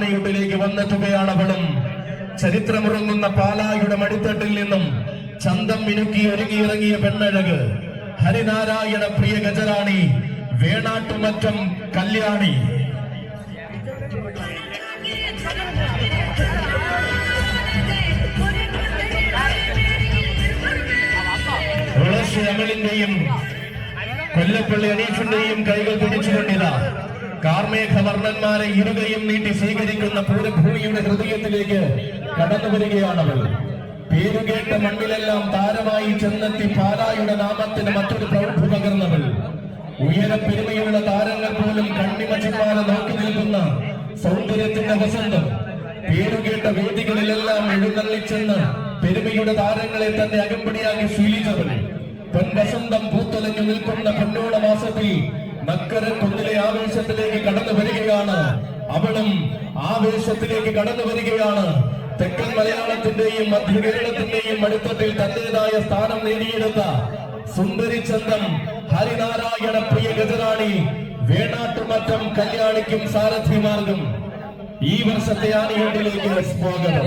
ിലേക്ക് വന്നെത്തുകയാണ് അവളും. ചരിത്രമുറങ്ങുന്ന പാലായുടെ മടിത്തട്ടിൽ നിന്നും ചന്തം മിനുക്കി ഒരുങ്ങിയിറങ്ങിയ പെണ്ണഴക്. ഹരിനാരായണ പ്രിയ ഗജരാണി വേണാട്ടുമറ്റം കല്യാണി. തുളസി കൊല്ലപ്പള്ളി അനീഷിന്റെയും കൈകൾ പിടിച്ചുകൊണ്ടിതാ. കാർമേഘവർണന്മാരെ ഇരുകയും നീട്ടി സ്വീകരിക്കുന്ന പൂരഭൂമിയുടെ ഹൃദയത്തിലേക്ക് കടന്നു വരികയാണവൾ പേരുകേട്ട മണ്ണിലെല്ലാം താരമായി ചെന്നെത്തി പാലായുടെ നാമത്തിന് മറ്റൊരു പ്രൗഢ പകർന്നവൾ. ഉയരപ്പെരുമയുള്ള താരങ്ങൾ പോലും കണ്ണിമച്ചിമാരെ നോക്കി നിൽക്കുന്ന സൗന്ദര്യത്തിന്റെ വസന്തം. പേരുകേട്ട വേദികളിലെല്ലാം എഴുന്നള്ളിച്ചെന്ന് പെരുമയുടെ താരങ്ങളെ തന്നെ അകമ്പടിയാക്കി ശീലിച്ചവൾ. പൊൻവസന്തം പൂത്തൊലഞ്ഞു നിൽക്കുന്ന പൊന്നോണ മാസത്തിൽ മക്കര കുന്നിലെ ആവേശത്തിലേക്ക് കടന്നു വരികയാണ്. അവളും ആവേശത്തിലേക്ക് കടന്നു വരികയാണ്. തെക്കൻ മലയാളത്തിന്റെയും മധ്യ കേരളത്തിന്റെയും അടുത്തത്തിൽ തന്റേതായ സ്ഥാനം നേടിയെടുത്ത സുന്ദരി ചന്തം ഹരിനാരായണ പ്രിയ ഗജറാണി വേണാട്ടുമറ്റം കല്യാണിക്കും സാരഥിമാർഗം. ഈ വർഷത്തെ ആനയുണ്ടിലേക്ക് സ്വാഗതം.